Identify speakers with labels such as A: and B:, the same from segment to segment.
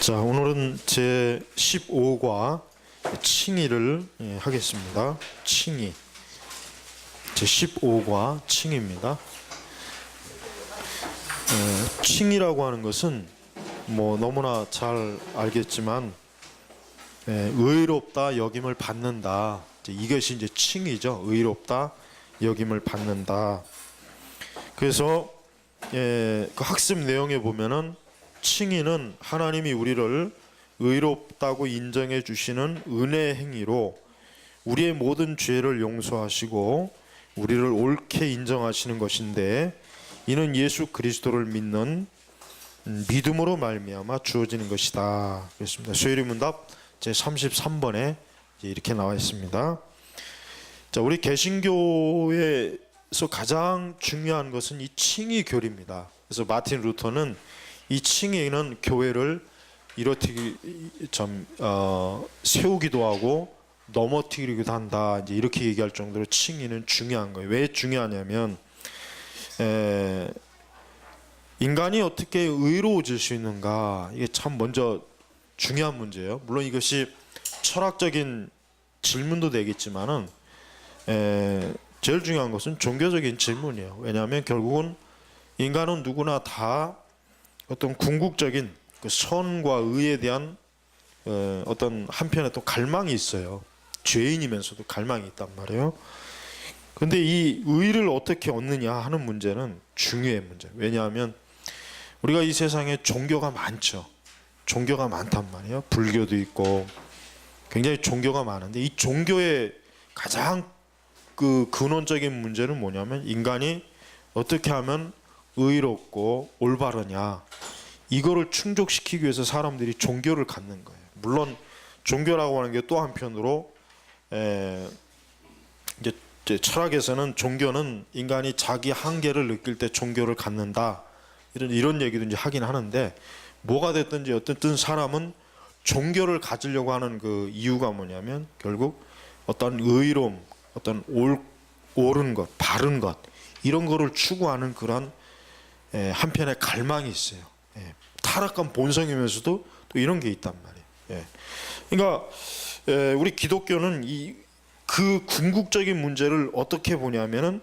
A: 자, 오늘은 제 15과 칭의를 예, 하겠습니다. 칭의. 제 15과 칭의입니다. 예, 칭의라고 하는 것은 뭐 너무나 잘 알겠지만 예, 의롭다 여김을 받는다. 이것이 이제 칭의죠. 의롭다 여김을 받는다. 그래서 예, 그 학습 내용에 보면은 칭의는 하나님이 우리를 의롭다고 인정해 주시는 은혜 행위로 우리의 모든 죄를 용서하시고 우리를 옳게 인정하시는 것인데 이는 예수 그리스도를 믿는 음, 믿음으로 말미암아 주어지는 것이다. 그렇습니다. 수요일 문답 제 33번에 이렇게 나와 있습니다. 자, 우리 개신교에서 가장 중요한 것은 이 칭의 교리입니다. 그래서 마틴 루터는 이 칭의는 교회를 이렇게 좀 어, 세우기도 하고 넘어뜨리기도 한다. 이제 이렇게 얘기할 정도로 칭의는 중요한 거예요. 왜 중요하냐면 에, 인간이 어떻게 의로워질 수 있는가 이게 참 먼저 중요한 문제예요. 물론 이것이 철학적인 질문도 되겠지만은 에, 제일 중요한 것은 종교적인 질문이에요. 왜냐하면 결국은 인간은 누구나 다 어떤 궁극적인 그 선과 의에 대한 어, 어떤 한편에 또 갈망이 있어요. 죄인이면서도 갈망이 있단 말이에요. 근데 이 의를 어떻게 얻느냐 하는 문제는 중요한 문제. 왜냐하면 우리가 이 세상에 종교가 많죠. 종교가 많단 말이에요. 불교도 있고 굉장히 종교가 많은데 이 종교의 가장 그 근원적인 문제는 뭐냐면 인간이 어떻게 하면 의롭고 올바르냐 이거를 충족시키기 위해서 사람들이 종교를 갖는 거예요. 물론 종교라고 하는 게 또 한편으로 에, 이제, 철학에서는 종교는 인간이 자기 한계를 느낄 때 종교를 갖는다 이런 이런 얘기도 이제 하긴 하는데 뭐가 됐든지 어쨌든 사람은 종교를 가지려고 하는 그 이유가 뭐냐면 결국 어떤 의로움, 어떤 옳, 옳은 것, 바른 것 이런 거를 추구하는 그런 에, 한편의 갈망이 있어요. 예, 타락한 본성이면서도 또 이런 게 있단 말이에요. 예. 그러니까 에, 우리 기독교는 이 그 궁극적인 문제를 어떻게 보냐면은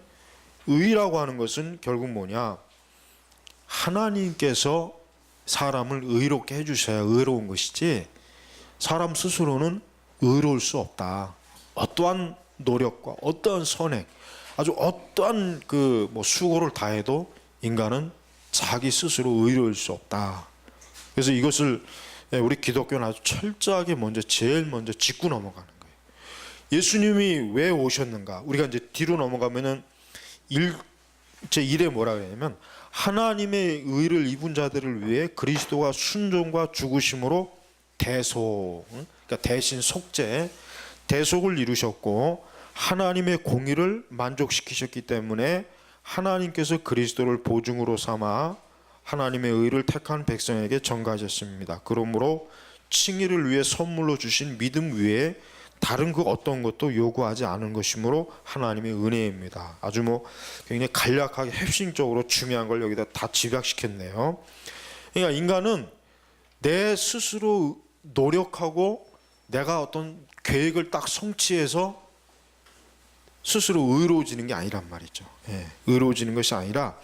A: 의라고 하는 것은 결국 뭐냐 하나님께서 사람을 의롭게 해주셔야 의로운 것이지 사람 스스로는 의로울 수 없다. 어떠한 노력과 어떠한 선행, 아주 어떠한 그 뭐 수고를 다해도 인간은 자기 스스로 의로울 수 없다. 그래서 이것을 예, 우리 기독교는 아주 철저하게 먼저 제일 먼저 짚고 넘어가는 거예요. 예수님이 왜 오셨는가? 우리가 이제 뒤로 넘어가면은 일, 제 1에 뭐라 그러냐면 하나님의 의를 입은 자들을 위해 그리스도가 순종과 죽으심으로 대속, 응? 그러니까 대신 속죄, 대속을 이루셨고 하나님의 공의를 만족시키셨기 때문에 하나님께서 그리스도를 보증으로 삼아 하나님의 의를 택한 백성에게 전가하셨습니다. 그러므로 칭의를 위해 선물로 주신 믿음 외에 다른 그 어떤 것도 요구하지 않은 것이므로 하나님의 은혜입니다. 아주 뭐 굉장히 간략하게 핵심적으로 중요한 걸 여기다 다 집약시켰네요. 그러니까 인간은 내 스스로 노력하고 내가 어떤 계획을 딱 성취해서 스스로 의로워지는 게 아니란 말이죠. 예, 의로워지는 것이 아니라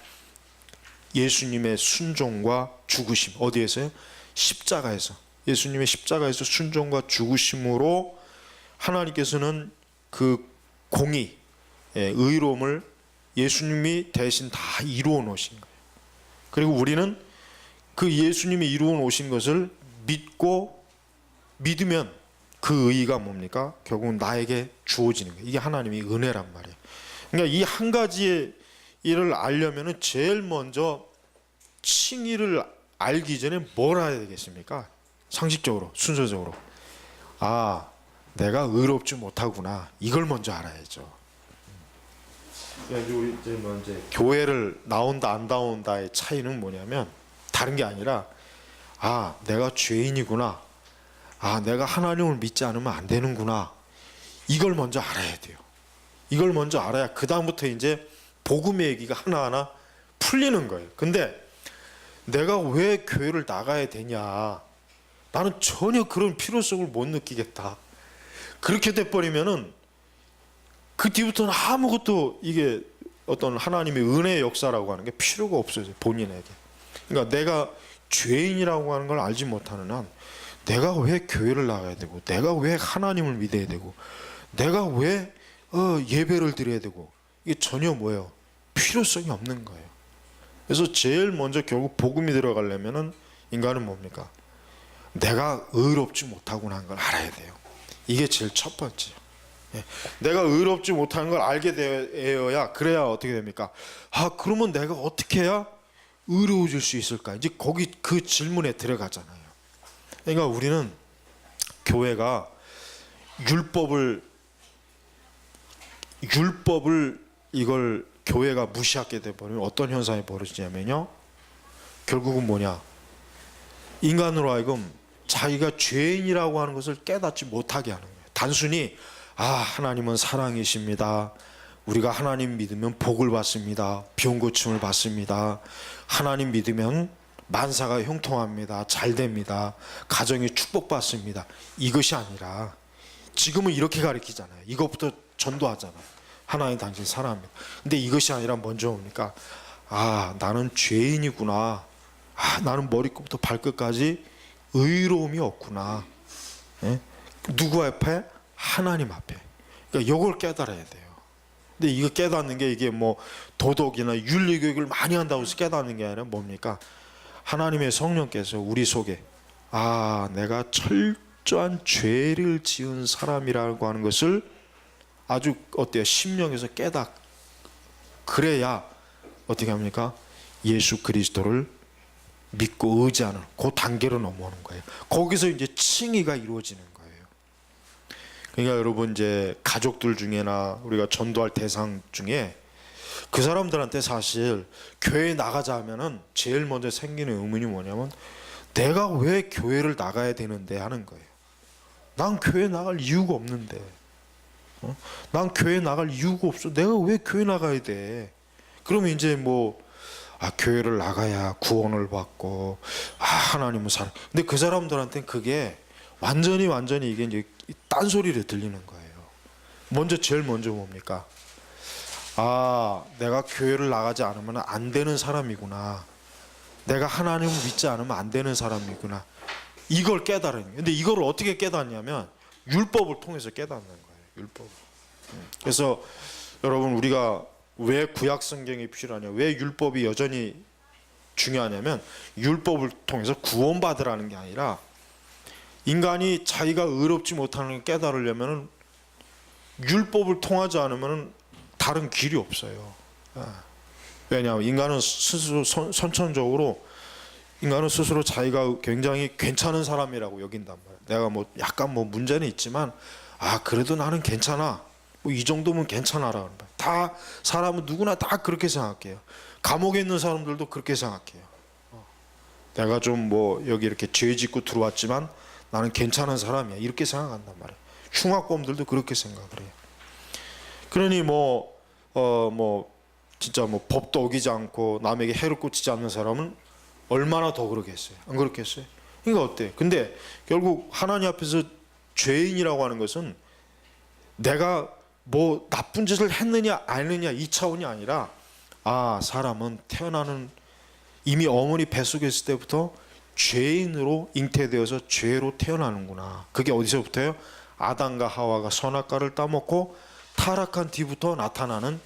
A: 예수님의 순종과 죽으심 어디에서요? 십자가에서 예수님의 십자가에서 순종과 죽으심으로 하나님께서는 그 공의, 예, 의로움을 예수님이 대신 다 이루어 놓으신 거예요. 그리고 우리는 그 예수님이 이루어 놓으신 것을 믿고 믿으면 그 의의가 뭡니까? 결국은 나에게 주어지는 거예요. 이게 하나님의 은혜란 말이에요. 그러니까 이 한 가지의 일을 알려면은 제일 먼저 칭의를 알기 전에 뭘 알아야 되겠습니까? 상식적으로, 순서적으로. 아, 내가 의롭지 못하구나. 이걸 먼저 알아야죠. 그러니까 이제 뭐 이제 교회를 나온다 안 나온다의 차이는 뭐냐면 다른 게 아니라 아, 내가 죄인이구나. 아, 내가 하나님을 믿지 않으면 안 되는구나. 이걸 먼저 알아야 돼요. 이걸 먼저 알아야 그 다음부터 이제 복음의 얘기가 하나하나 풀리는 거예요. 근데 내가 왜 교회를 나가야 되냐? 나는 전혀 그런 필요성을 못 느끼겠다. 그렇게 돼 버리면은 그 뒤부터는 아무것도 이게 어떤 하나님의 은혜의 역사라고 하는 게 필요가 없어져요 본인에게. 그러니까 내가 죄인이라고 하는 걸 알지 못하는 한 내가 왜 교회를 나가야 되고 내가 왜 하나님을 믿어야 되고 내가 왜 어, 예배를 드려야 되고 이게 전혀 뭐예요 필요성이 없는 거예요. 그래서 제일 먼저 결국 복음이 들어가려면은 인간은 뭡니까 내가 의롭지 못하구나 하는 걸 알아야 돼요. 이게 제일 첫 번째요. 예. 내가 의롭지 못하는 걸 알게 되어야 그래야 어떻게 됩니까? 아 그러면 내가 어떻게 해야 의로워질 수 있을까? 이제 거기 그 질문에 들어가잖아요. 그러니까 우리는 교회가 율법을 율법을 이걸 교회가 무시하게 돼버리면 어떤 현상이 벌어지냐면요. 결국은 뭐냐? 인간으로 하여금 자기가 죄인이라고 하는 것을 깨닫지 못하게 하는 거예요. 단순히 아 하나님은 사랑이십니다. 우리가 하나님 믿으면 복을 받습니다. 병 고침을 받습니다. 하나님 믿으면 만사가 형통합니다. 잘 됩니다. 가정이 축복받습니다. 이것이 아니라 지금은 이렇게 가르치잖아요. 이것부터 전도하잖아요. 하나님 당신 사랑합니다. 근데 이것이 아니라 먼저 뭡니까? 아 나는 죄인이구나. 아 나는 머리끝부터 발끝까지 의로움이 없구나. 예? 누구 앞에? 하나님 앞에. 그러니까 이걸 깨달아야 돼요. 근데 이거 깨닫는 게 이게 뭐 도덕이나 윤리 교육을 많이 한다고 해서 깨닫는 게 아니라 뭡니까? 하나님의 성령께서 우리 속에 아 내가 철저한 죄를 지은 사람이라고 하는 것을 아주 어때요? 심령에서 깨닫 그래야 어떻게 합니까? 예수 그리스도를 믿고 의지하는 그 단계로 넘어오는 거예요. 거기서 이제 칭의가 이루어지는 거예요. 그러니까 여러분 이제 가족들 중에나 우리가 전도할 대상 중에 그 사람들한테 사실 교회 나가자 하면은 제일 먼저 생기는 의문이 뭐냐면 내가 왜 교회를 나가야 되는데 하는 거예요. 난 교회 나갈 이유가 없는데. 어? 난 교회 나갈 이유가 없어. 내가 왜 교회 나가야 돼? 그러면 이제 뭐 아, 교회를 나가야 구원을 받고 아, 하나님은 사랑. 근데 그 사람들한테는 그게 완전히 완전히 이게 이제 딴 소리로 들리는 거예요. 먼저 제일 먼저 뭡니까? 아, 내가 교회를 나가지 않으면 안 되는 사람이구나. 내가 하나님을 믿지 않으면 안 되는 사람이구나. 이걸 깨달은. 근데 이걸 어떻게 깨닫냐면 율법을 통해서 깨닫는 거예요. 율법. 그래서 여러분 우리가 왜 구약 성경이 필요하냐? 왜 율법이 여전히 중요하냐면 율법을 통해서 구원받으라는 게 아니라 인간이 자기가 의롭지 못하는 걸 깨달으려면은 율법을 통하지 않으면은 다른 길이 없어요. 아. 왜냐하면 인간은 스스로 선, 선천적으로 인간은 스스로 자기가 굉장히 괜찮은 사람이라고 여긴단 말이야. 내가 뭐 약간 뭐 문제는 있지만 아 그래도 나는 괜찮아. 뭐 이 정도면 괜찮아라는 거야. 다 사람은 누구나 다 그렇게 생각해요. 감옥에 있는 사람들도 그렇게 생각해요. 어. 내가 좀 뭐 여기 이렇게 죄 짓고 들어왔지만 나는 괜찮은 사람이야. 이렇게 생각한단 말이야. 흉악범들도 그렇게 생각을 해요. 그러니 뭐 어 뭐 진짜 뭐 법도 어기지 않고 남에게 해를 끼치지 않는 사람은 얼마나 더 그러겠어요. 안 그렇겠어요? 그러니까 어때? 근데 결국 하나님 앞에서 죄인이라고 하는 것은 내가 뭐 나쁜 짓을 했느냐 안 했느냐 이 차원이 아니라 아 사람은 태어나는 이미 어머니 뱃속에 있을 때부터 죄인으로 잉태되어서 죄로 태어나는구나. 그게 어디서부터요? 아담과 하와가 선악과를 따먹고 타락한 뒤부터 나타나는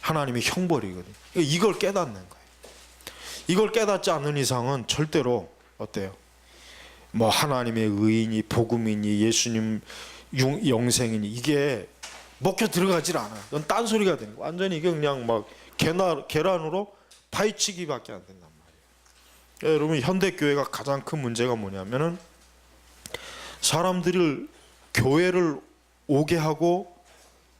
A: 하나님의 형벌이거든요. 이걸 깨닫는 거예요. 이걸 깨닫지 않는 이상은 절대로 어때요? 뭐 하나님의 의인이 복음이니 예수님 용- 영생이니 이게 먹혀 들어가질 않아요. 이건 딴 소리가 되는 거예요. 완전히 이게 그냥 막 계란, 계란으로 파헤치기밖에 안 된단 말이에요. 여러분 현대 교회가 가장 큰 문제가 뭐냐면은 사람들을 교회를 오게 하고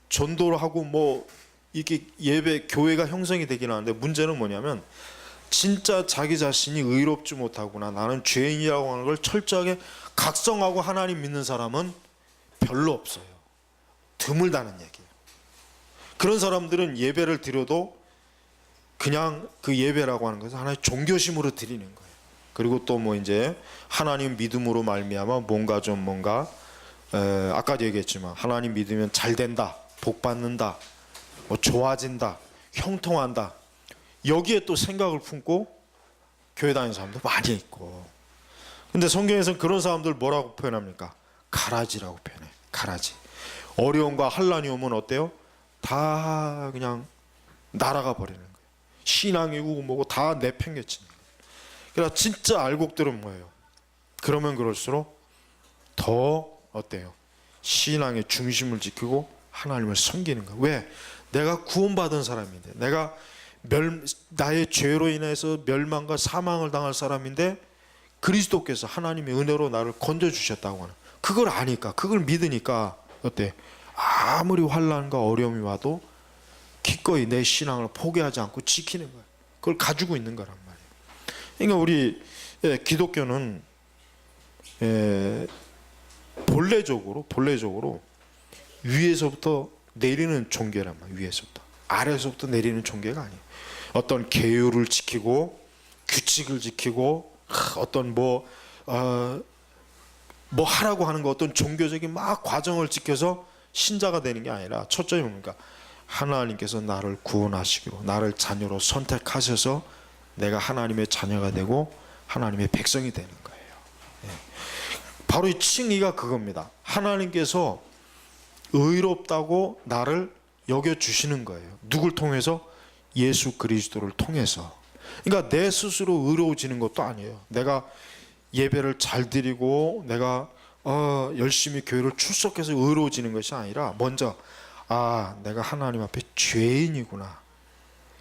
A: 전도를 하고 뭐 이게 예배 교회가 형성이 되긴 하는데 문제는 뭐냐면 진짜 자기 자신이 의롭지 못하구나 나는 죄인이라고 하는 걸 철저하게 각성하고 하나님 믿는 사람은 별로 없어요. 드물다는 얘기예요. 그런 사람들은 예배를 드려도 그냥 그 예배라고 하는 것은 하나의 종교심으로 드리는 거예요. 그리고 또 뭐 이제 하나님 믿음으로 말미암아 뭔가 좀 뭔가 에, 아까도 얘기했지만 하나님 믿으면 잘 된다, 복 받는다, 뭐 좋아진다, 형통한다. 여기에 또 생각을 품고 교회 다니는 사람도 많이 있고. 근데 성경에서는 그런 사람들 뭐라고 표현합니까? 가라지라고 표현해. 가라지. 어려움과 환란이 오면 어때요? 다 그냥 날아가 버리는 거예요. 신앙이고 뭐고 다 내팽개치는 거예요. 그러니까 진짜 알곡들은 뭐예요? 그러면 그럴수록 더 어때요? 신앙의 중심을 지키고 하나님을 섬기는 거예요. 왜? 내가 구원받은 사람인데, 내가 멸, 나의 죄로 인해서 멸망과 사망을 당할 사람인데 그리스도께서 하나님의 은혜로 나를 건져 주셨다고 하는 그걸 아니까 그걸 믿으니까 어때? 아무리 환란과 어려움이 와도 기꺼이 내 신앙을 포기하지 않고 지키는 거야. 그걸 가지고 있는 거란 말이에요. 그러니까 우리 예, 기독교는 예, 본래적으로 본래적으로 위에서부터 내리는 종교란 말이에요. 위에서부터 아래에서부터 내리는 종교가 아니에요. 어떤 계율을 지키고 규칙을 지키고 하, 어떤 뭐 어, 뭐 하라고 하는 거 어떤 종교적인 막 과정을 지켜서 신자가 되는 게 아니라 첫째는 뭡니까? 하나님께서 나를 구원하시기로 나를 자녀로 선택하셔서 내가 하나님의 자녀가 되고 하나님의 백성이 되는 거예요. 예. 바로 이 칭의가 그겁니다. 하나님께서 의롭다고 나를 여겨 주시는 거예요. 누굴 통해서? 예수 그리스도를 통해서. 그러니까 내 스스로 의로워지는 것도 아니에요. 내가 예배를 잘 드리고 내가 어, 열심히 교회를 출석해서 의로워지는 것이 아니라 먼저 아 내가 하나님 앞에 죄인이구나.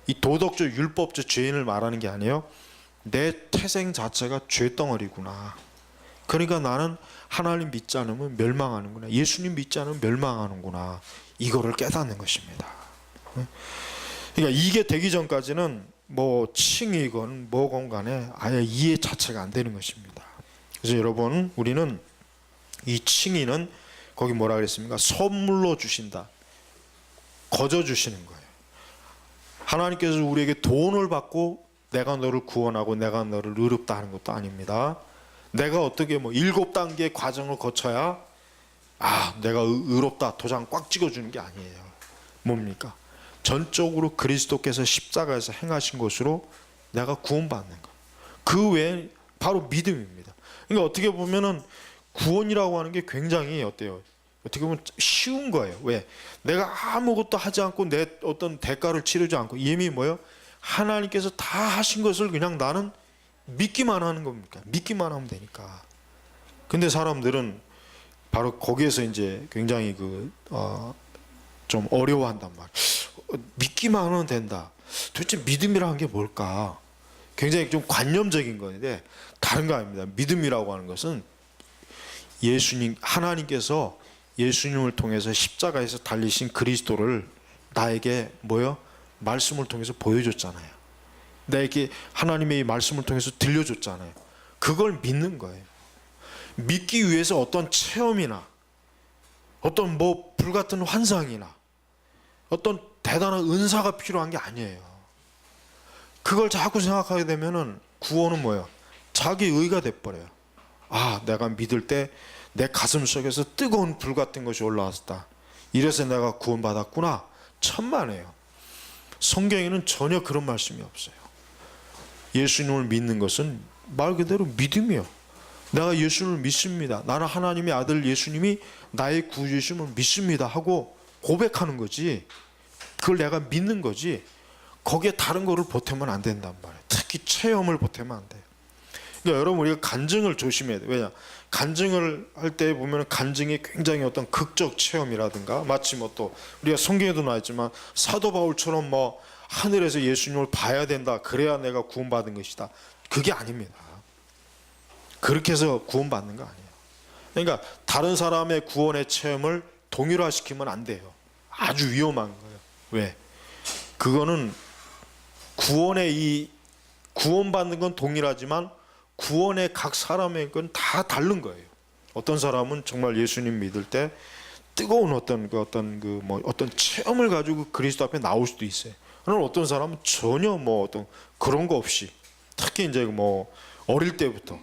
A: 이 도덕적 율법적 죄인을 말하는 게 아니에요. 내 태생 자체가 죄덩어리구나. 그러니까 나는 하나님 믿지 않으면 멸망하는구나. 예수님 믿지 않으면 멸망하는구나. 이거를 깨닫는 것입니다. 그러니까 이게 되기 전까지는 뭐 칭이건 뭐건 간에 아예 이해 자체가 안 되는 것입니다. 그래서 여러분 우리는 이 칭의는 거기 뭐라 그랬습니까? 선물로 주신다. 거저 주시는 거예요. 하나님께서 우리에게 돈을 받고 내가 너를 구원하고 내가 너를 의롭다 하는 것도 아닙니다. 내가 어떻게 뭐 일곱 단계 과정을 거쳐야 아 내가 의- 의롭다 도장 꽉 찍어주는 게 아니에요. 뭡니까? 전적으로 그리스도께서 십자가에서 행하신 것으로 내가 구원받는 것. 그 외에 바로 믿음입니다. 그러니까 어떻게 보면은 구원이라고 하는 게 굉장히 어때요? 어떻게 보면 쉬운 거예요. 왜? 내가 아무것도 하지 않고 내 어떤 대가를 치르지 않고 이미 뭐요? 하나님께서 다 하신 것을 그냥 나는 믿기만 하는 겁니까? 믿기만 하면 되니까. 근데 사람들은 바로 거기에서 이제 굉장히 그, 어, 좀 어려워한단 말. 어, 믿기만 하면 된다. 도대체 믿음이라는 게 뭘까? 굉장히 좀 관념적인 건데 다른 거 아닙니다. 믿음이라고 하는 것은 예수님 하나님께서 예수님을 통해서 십자가에서 달리신 그리스도를 나에게 뭐요? 말씀을 통해서 보여줬잖아요. 나에게 하나님의 이 말씀을 통해서 들려줬잖아요. 그걸 믿는 거예요. 믿기 위해서 어떤 체험이나 어떤 뭐 불같은 환상이나 어떤 대단한 은사가 필요한 게 아니에요. 그걸 자꾸 생각하게 되면은 구원은 뭐예요? 자기 의가 돼 버려요. 아, 내가 믿을 때 내 가슴 속에서 뜨거운 불 같은 것이 올라왔다. 이래서 내가 구원받았구나. 천만에요. 성경에는 전혀 그런 말씀이 없어요. 예수님을 믿는 것은 말 그대로 믿음이요. 내가 예수를 믿습니다. 나는 하나님의 아들 예수님이 나의 구주심을 믿습니다 하고 고백하는 거지. 그걸 내가 믿는 거지. 거기에 다른 거를 보태면 안 된단 말이에요. 특히 체험을 보태면 안 돼요. 그러니까 여러분 우리가 간증을 조심해야 돼요. 왜냐? 간증을 할 때 보면 간증이 굉장히 어떤 극적 체험이라든가 마치 뭐 또 우리가 성경에도 나와 있지만 사도 바울처럼 뭐 하늘에서 예수님을 봐야 된다. 그래야 내가 구원받은 것이다. 그게 아닙니다. 그렇게 해서 구원받는 거 아니에요. 그러니까 다른 사람의 구원의 체험을 동일화시키면 안 돼요. 아주 위험한 거예요. 왜? 그거는 구원의 이 구원받는 건 동일하지만 구원의 각 사람의 건 다 다른 거예요. 어떤 사람은 정말 예수님 믿을 때 뜨거운 어떤 그 어떤 그 뭐 어떤 체험을 가지고 그리스도 앞에 나올 수도 있어요. 그러나 어떤 사람은 전혀 뭐 어떤 그런 거 없이 특히 이제 뭐 어릴 때부터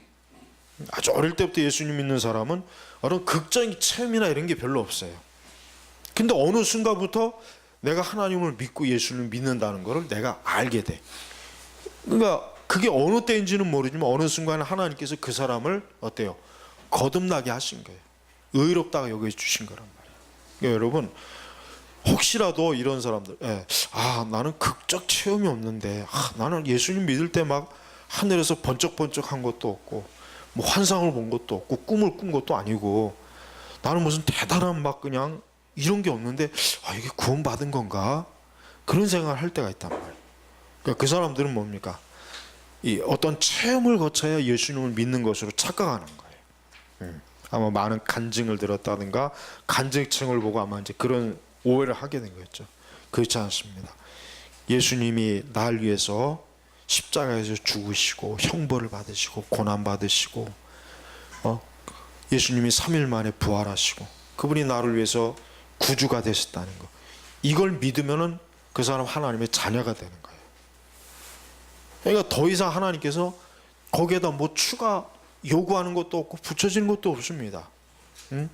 A: 아주 어릴 때부터 예수님 믿는 사람은 어떤 극적인 체험이나 이런 게 별로 없어요. 근데 어느 순간부터 내가 하나님을 믿고 예수를 믿는다는 것을 내가 알게 돼. 그러니까 그게 어느 때인지는 모르지만 어느 순간 하나님께서 그 사람을 어때요? 거듭나게 하신 거예요. 의롭다가 여겨 주신 거란 말이에요. 그러니까 여러분 혹시라도 이런 사람들, 예, 아 나는 극적 체험이 없는데, 아, 나는 예수님 믿을 때 막 하늘에서 번쩍번쩍한 것도 없고, 뭐 환상을 본 것도 없고, 꿈을 꾼 것도 아니고, 나는 무슨 대단한 막 그냥 이런 게 없는데, 아 이게 구원 받은 건가? 그런 생각을 할 때가 있단 말이에요. 그러니까 그 사람들은 뭡니까? 이 어떤 체험을 거쳐야 예수님을 믿는 것으로 착각하는 거예요. 음. 아마 많은 간증을 들었다든가 간증청을 보고 아마 이제 그런 오해를 하게 된 거였죠. 그렇지 않습니다. 예수님이 날 위해서 십자가에서 죽으시고 형벌을 받으시고 고난 받으시고 어? 예수님이 3일 만에 부활하시고 그분이 나를 위해서 구주가 되셨다는 거. 이걸 믿으면은 그 사람 하나님의 자녀가 되는 거예요. 그러니까 더 이상 하나님께서 거기에다 뭐 추가 요구하는 것도 없고 붙여지는 것도 없습니다. 응?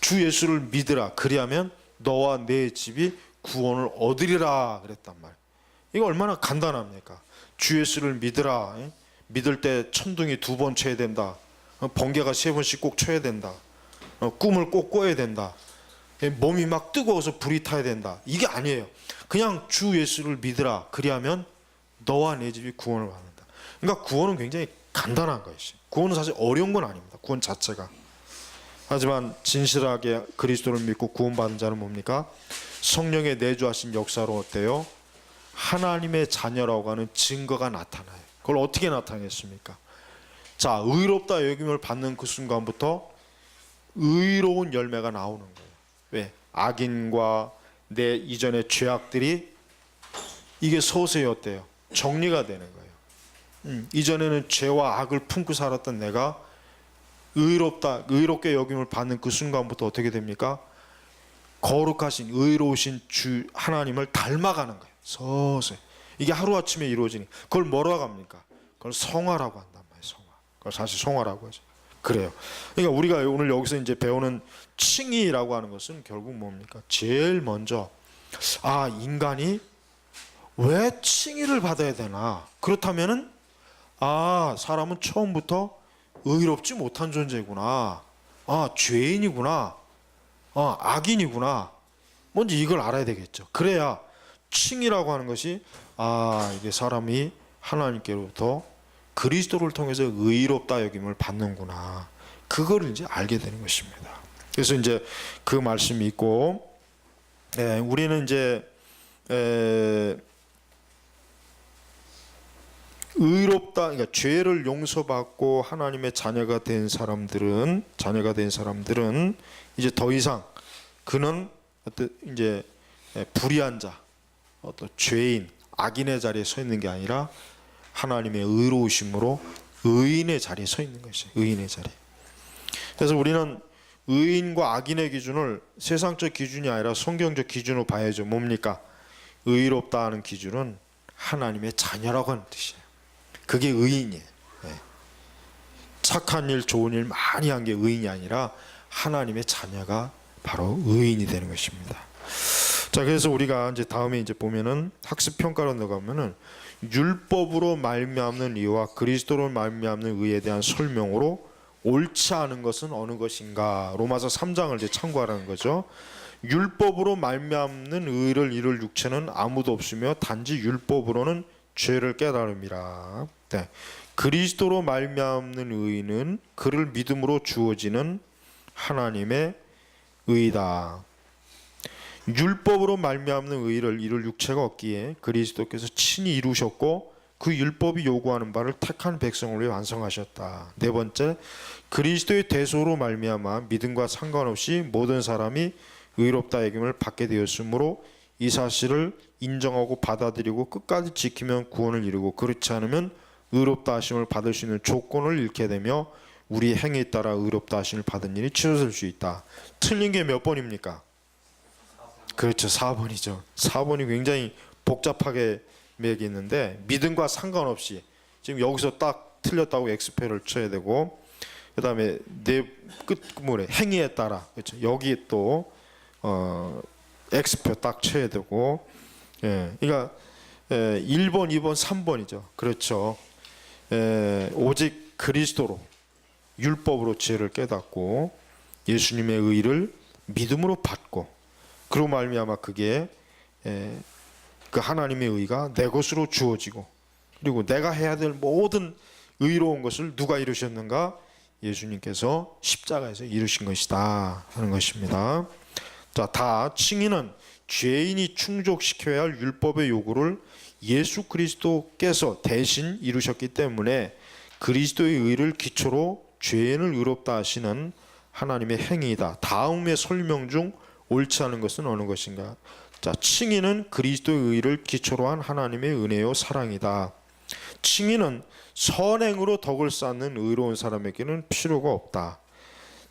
A: 주 예수를 믿으라. 그리하면 너와 내 집이 구원을 얻으리라 그랬단 말. 이거 얼마나 간단합니까? 주 예수를 믿으라. 응? 믿을 때 천둥이 두 번 쳐야 된다. 어, 번개가 세 번씩 꼭 쳐야 된다. 어, 꿈을 꼭 꿔야 된다. 예, 몸이 막 뜨거워서 불이 타야 된다. 이게 아니에요. 그냥 주 예수를 믿으라. 그리하면 너와 내 집이 구원을 받는다. 그러니까 구원은 굉장히 간단한 것이. 구원은 사실 어려운 건 아닙니다. 구원 자체가. 하지만 진실하게 그리스도를 믿고 구원받은 자는 뭡니까? 성령의 내주하신 역사로 어때요? 하나님의 자녀라고 하는 증거가 나타나요. 그걸 어떻게 나타냈습니까? 자, 의롭다 여김을 받는 그 순간부터 의로운 열매가 나오는 거예요. 왜? 악인과 내 이전의 죄악들이 이게 서서히 어때요? 정리가 되는 거예요. 음, 이전에는 죄와 악을 품고 살았던 내가 의롭다, 의롭게 여김을 받는 그 순간부터 어떻게 됩니까? 거룩하신 의로우신 주 하나님을 닮아가는 거예요. 서서히 이게 하루 아침에 이루어지니 그걸 뭐라고 합니까? 그걸 성화라고 한단 말이에요. 성화. 그걸 사실 성화라고 하죠. 그래요. 그러니까 우리가 오늘 여기서 이제 배우는 칭의라고 하는 것은 결국 뭡니까? 제일 먼저 아 인간이 왜 칭의를 받아야 되나? 그렇다면은 아 사람은 처음부터 의롭지 못한 존재구나. 아 죄인이구나. 아 악인이구나. 먼저 이걸 알아야 되겠죠. 그래야 칭이라고 하는 것이 아 이게 사람이 하나님께로부터 그리스도를 통해서 의롭다 여김을 받는구나. 그거를 이제 알게 되는 것입니다. 그래서 이제 그 말씀이 있고 예, 우리는 이제 에, 의롭다 그러니까 죄를 용서받고 하나님의 자녀가 된 사람들은 자녀가 된 사람들은 이제 더 이상 그는 어떤 이제 예, 불의한 자 어떤 죄인 악인의 자리에 서 있는 게 아니라 하나님의 의로우심으로 의인의 자리에 서 있는 것이 의인의 자리. 그래서 우리는 의인과 악인의 기준을 세상적 기준이 아니라 성경적 기준으로 봐야죠. 뭡니까? 의롭다 하는 기준은 하나님의 자녀라고 하는 뜻이에요. 그게 의인이에요. 예. 착한 일, 좋은 일 많이 한 게 의인이 아니라 하나님의 자녀가 바로 의인이 되는 것입니다. 자, 그래서 우리가 이제 다음에 이제 보면은 학습 평가로 나가면은 율법으로 말미암는 의와 그리스도로 말미암는 의에 대한 설명으로 옳지 않은 것은 어느 것인가? 로마서 3장을 이제 참고하라는 거죠. 율법으로 말미암는 의를 이룰 육체는 아무도 없으며 단지 율법으로는 죄를 깨달음이라. 네. 그리스도로 말미암는 의는 그를 믿음으로 주어지는 하나님의 의다. 율법으로 말미암는 의를 이룰 육체가 없기에 그리스도께서 친히 이루셨고 그 율법이 요구하는 바를 택한 백성을 위해 완성하셨다. 네 번째, 그리스도의 대소로 말미암아 믿음과 상관없이 모든 사람이 의롭다 여김을 받게 되었으므로 이 사실을 인정하고 받아들이고 끝까지 지키면 구원을 이루고 그렇지 않으면 의롭다 하심을 받을 수 있는 조건을 잃게 되며 우리 행위에 따라 의롭다 하심을 받은 일이 치러질 수 있다. 틀린 게 몇 번입니까? 그렇죠. 4번이죠. 4번이 굉장히 복잡하게 매기는데 믿음과 상관없이 지금 여기서 딱 틀렸다고 엑스표를 쳐야 되고 그다음에 내 끝물에 행위에 따라 그렇죠. 여기 또 어, X표 딱 쳐야 되고 예, 그러니까 예, 1번, 2번, 3번이죠. 그렇죠. 예, 오직 그리스도로 율법으로 죄를 깨닫고 예수님의 의를 믿음으로 받고 그로 말미암아 그게 예, 그 하나님의 의가 내 것으로 주어지고 그리고 내가 해야 될 모든 의로운 것을 누가 이루셨는가? 예수님께서 십자가에서 이루신 것이다 하는 것입니다. 자, 다 칭의는 죄인이 충족시켜야 할 율법의 요구를 예수 그리스도께서 대신 이루셨기 때문에 그리스도의 의를 기초로 죄인을 의롭다 하시는 하나님의 행위이다. 다음의 설명 중 옳지 않은 것은 어느 것인가? 자, 칭의는 그리스도의 의를 기초로 한 하나님의 은혜요 사랑이다. 칭의는 선행으로 덕을 쌓는 의로운 사람에게는 필요가 없다.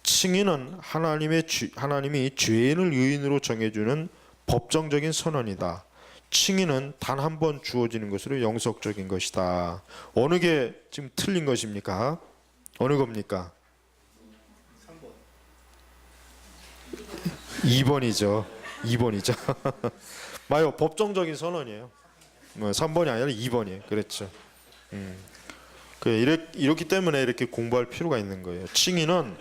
A: 칭의는 하나님의 주- 하나님이 죄인을 의인으로 정해주는 법정적인 선언이다. 칭의는 단 한 번 주어지는 것으로 영속적인 것이다. 어느 게 지금 틀린 것입니까? 어느 겁니까? 2번이죠. 2번이죠. 마요 법정적인 선언이에요. 뭐 3번이 아니라 2번이에요. 그렇죠. 음. 그 이렇- 이렇기 때문에 이렇게 공부할 필요가 있는 거예요. 칭의는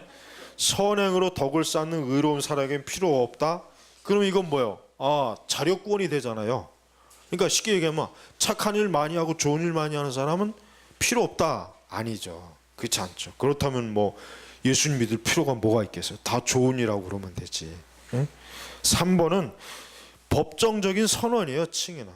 A: 선행으로 덕을 쌓는 의로운 사람에겐 필요 없다. 그럼 이건 뭐요? 아 자력구원이 되잖아요. 그러니까 쉽게 얘기하면 착한 일 많이 하고 좋은 일 많이 하는 사람은 필요 없다. 아니죠. 그렇지 않죠. 그렇다면 뭐 예수님 믿을 필요가 뭐가 있겠어요? 다 좋은 일하고 그러면 되지. 응? 3번은 법정적인 선언이에요. 칭의는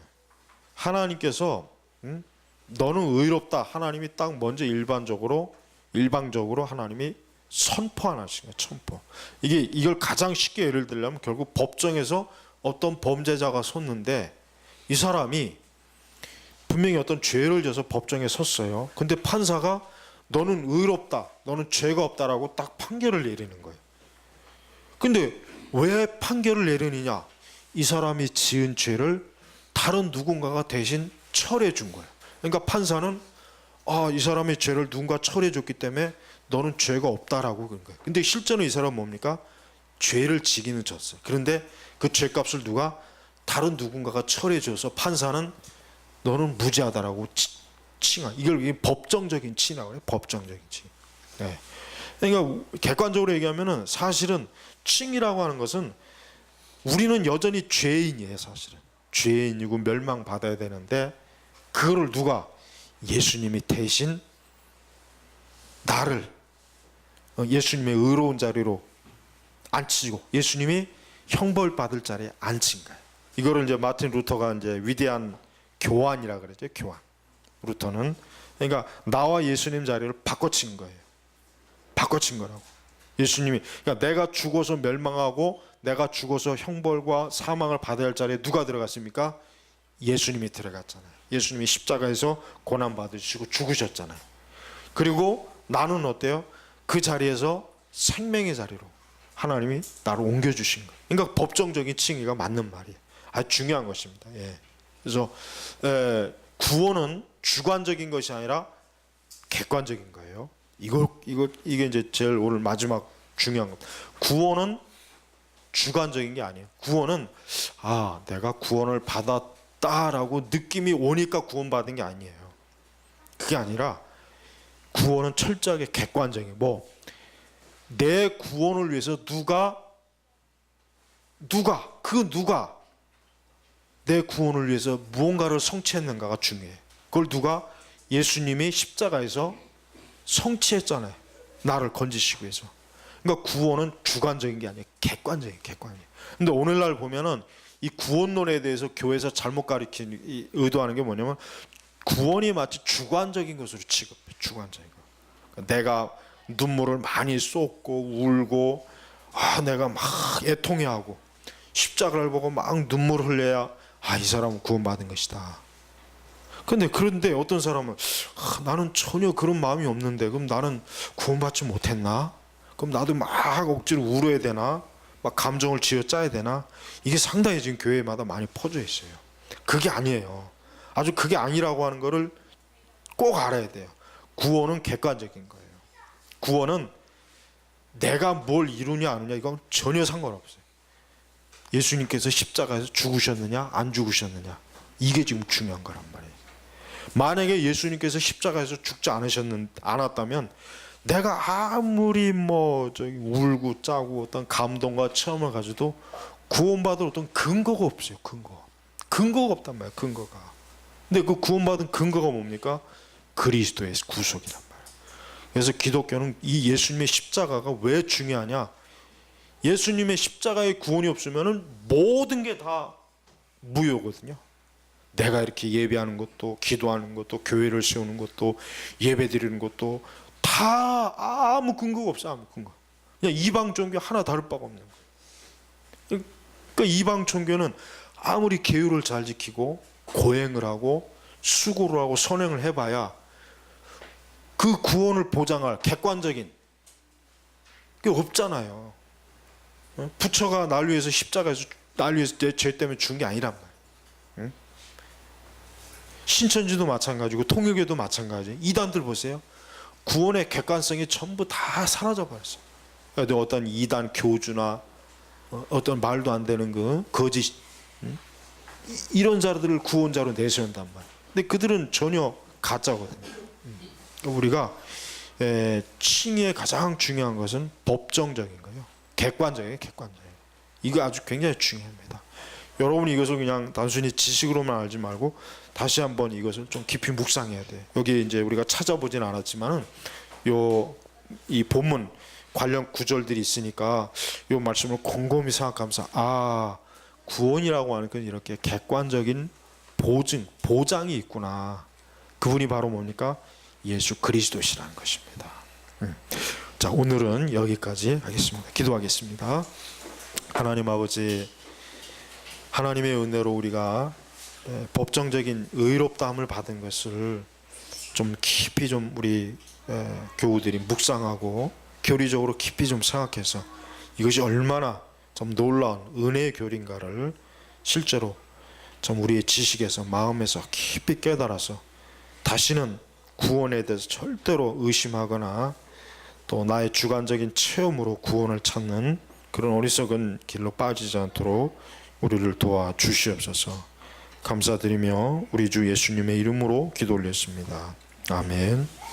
A: 하나님께서 응? 너는 의롭다. 하나님이 딱 먼저 일반적으로 일방적으로 하나님이 선포하시는 거예요. 선포. 이게 이걸 가장 쉽게 예를 들려면 결국 법정에서 어떤 범죄자가 섰는데 이 사람이 분명히 어떤 죄를 져서 법정에 섰어요. 근데 판사가 너는 의롭다. 너는 죄가 없다라고 딱 판결을 내리는 거예요. 근데 왜 판결을 내리느냐? 이 사람이 지은 죄를 다른 누군가가 대신 처리해 준 거예요. 그러니까 판사는 아, 이 사람의 죄를 누군가 처리해 줬기 때문에 너는 죄가 없다라고 그런 거예요. 근데 실제로 이 사람은 뭡니까? 죄를 지기는 졌어요. 그런데 그 죄값을 누가 다른 누군가가 처리해 줘서 판사는 너는 무죄하다라고 치- 칭하. 이걸 법정적인 칭이라고 해요. 법정적인 칭. 네. 그러니까 객관적으로 얘기하면은 사실은 칭이라고 하는 것은 우리는 여전히 죄인이에요, 사실은. 죄인이고 멸망받아야 되는데 그거를 누가 예수님이 대신 나를 어, 예수님의 의로운 자리로 앉히고 예수님이 형벌 받을 자리에 앉힌 거예요. 이거를 이제 마틴 루터가 이제 위대한 교환이라 그러죠. 교환. 루터는 그러니까 나와 예수님 자리를 바꿔친 거예요. 바꿔친 거라고. 예수님이 그러니까 내가 죽어서 멸망하고 내가 죽어서 형벌과 사망을 받아야 할 자리에 누가 들어갔습니까? 예수님이 들어갔잖아요. 예수님이 십자가에서 고난 받으시고 죽으셨잖아요. 그리고 나는 어때요? 그 자리에서 생명의 자리로 하나님이 나를 옮겨 주신 거예요. 그러니까 법정적인 칭의가 맞는 말이에요. 아주 중요한 것입니다. 예. 그래서 에, 구원은 주관적인 것이 아니라 객관적인 거예요. 이거 이거 이게 이제 제일 오늘 마지막 중요한 것. 구원은 주관적인 게 아니에요. 구원은 아 내가 구원을 받았다라고 느낌이 오니까 구원받은 게 아니에요. 그게 아니라 구원은 철저하게 객관적인 뭐내 구원을 위해서 누가 누가 그 누가 내 구원을 위해서 무언가를 성취했는가가 중요해. 그걸 누가 예수님이 십자가에서 성취했잖아요. 나를 건지시기 위해서. 그러니까 구원은 주관적인 게 아니에요. 객관적인 객관이에요. 근데 오늘날 보면은 이 구원론에 대해서 교회에서 잘못 가르치는 이 의도하는 게 뭐냐면 구원이 마치 주관적인 것으로 취급해. 주관적인 거. 그러니까 내가 눈물을 많이 쏟고 울고 아 내가 막 애통해하고 십자가를 보고 막 눈물 흘려야 아 이 사람은 구원받은 것이다. 근데 그런데 어떤 사람은 아, 나는 전혀 그런 마음이 없는데 그럼 나는 구원받지 못했나? 그럼 나도 막 억지로 울어야 되나? 막 감정을 쥐어 짜야 되나? 이게 상당히 지금 교회마다 많이 퍼져 있어요. 그게 아니에요. 아주 그게 아니라고 하는 거를 꼭 알아야 돼요. 구원은 객관적인 거예요. 구원은 내가 뭘 이루냐 아느냐 이건 전혀 상관없어요. 예수님께서 십자가에서 죽으셨느냐 안 죽으셨느냐 이게 지금 중요한 거란 말이에요. 만약에 예수님께서 십자가에서 죽지 않으셨는 않았다면 내가 아무리 뭐 저기 울고 짜고 어떤 감동과 체험을 가지도 구원받을 어떤 근거가 없어요. 근거. 근거가 없단 말이에요. 근거가. 근데 그 구원받은 근거가 뭡니까? 그리스도의 구속이란 말이에요. 그래서 기독교는 이 예수님의 십자가가 왜 중요하냐? 예수님의 십자가의 구원이 없으면은 모든 게 다 무효거든요. 내가 이렇게 예배하는 것도 기도하는 것도 교회를 세우는 것도 예배 드리는 것도 다 아무 근거가 없어 아무 근거. 그냥 이방 종교 하나 다를 바가 없는 거예요. 그러니까 이방 종교는 아무리 계율을 잘 지키고 고행을 하고 수고를 하고 선행을 해봐야 그 구원을 보장할 객관적인 게 없잖아요. 어? 부처가 날 위해서 십자가에서 날 위해서 내 죄 때문에 죽은 게 아니란 말이에요. 응? 신천지도 마찬가지고 통일교도 마찬가지. 이단들 보세요. 구원의 객관성이 전부 다 사라져 버렸어요. 근데 어떤 이단 교주나 어, 어떤 말도 안 되는 그 거짓 응? 이- 이런 자들을 구원자로 내세운단 말이에요. 근데 그들은 전혀 가짜거든요. 음. 우리가 에, 칭의의 가장 중요한 것은 법정적인 거예요. 객관적이에요, 객관적이에요. 이거 아주 굉장히 중요합니다. 여러분이 이것을 그냥 단순히 지식으로만 알지 말고 다시 한번 이것을 좀 깊이 묵상해야 돼. 여기 이제 우리가 찾아보진 않았지만은 요 이 본문 관련 구절들이 있으니까 요 말씀을 곰곰이 생각하면서 아 구원이라고 하는 건 이렇게 객관적인 보증 보장이 있구나. 그분이 바로 뭡니까? 예수 그리스도시라는 것입니다. 음. 자 오늘은 여기까지 하겠습니다. 기도하겠습니다. 하나님 아버지 하나님의 은혜로 우리가 예, 법정적인 의롭다함을 받은 것을 좀 깊이 좀 우리 예, 교우들이 묵상하고 교리적으로 깊이 좀 생각해서 이것이 얼마나 좀 놀라운 은혜의 교리인가를 실제로 좀 우리의 지식에서 마음에서 깊이 깨달아서 다시는 구원에 대해서 절대로 의심하거나 또 나의 주관적인 체험으로 구원을 찾는 그런 어리석은 길로 빠지지 않도록 우리를 도와 주시옵소서. 감사드리며 우리 주 예수님의 이름으로 기도 올렸습니다. 아멘.